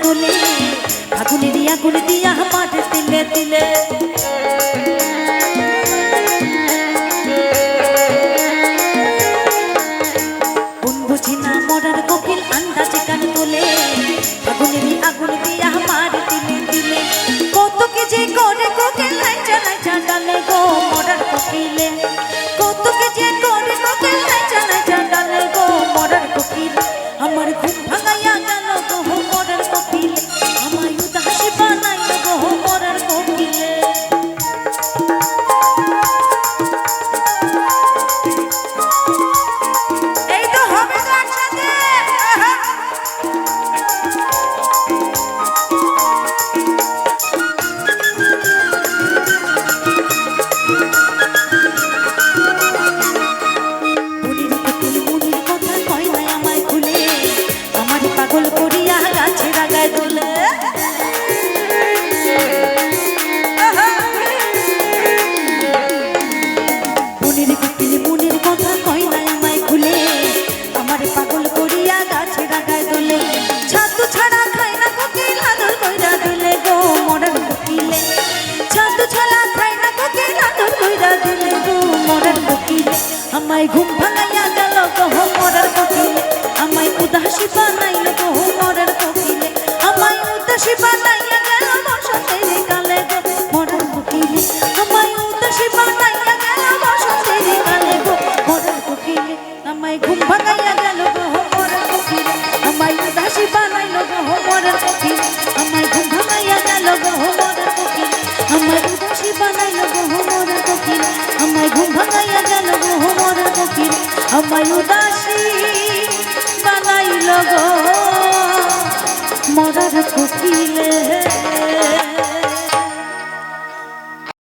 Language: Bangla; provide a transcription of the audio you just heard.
আগুনে আগুনের আগুন দিয়া মাঠ তিলে তিলে। আমায় ঘুম ভাঙাইয়া গেল কহ মরার কোকিলে। আমায় উদাসী বানাইল কহ মরার কোকিলে। আমায় উদাসী বানাইয়া গেল বসতের কালে গো মরার কোকিলে। আমায় উদাসী বানাইয়া গেল বসতের কালে গো মরার কোকিলে। আমায় ঘুম ভাঙাইয়া গেল কহ মরার কোকিলে। আমায় উদাসী বানাইল কহ মরার কোকিলে। আমায় ঘুম আমায় বানাইল গো। মরার কুকিলে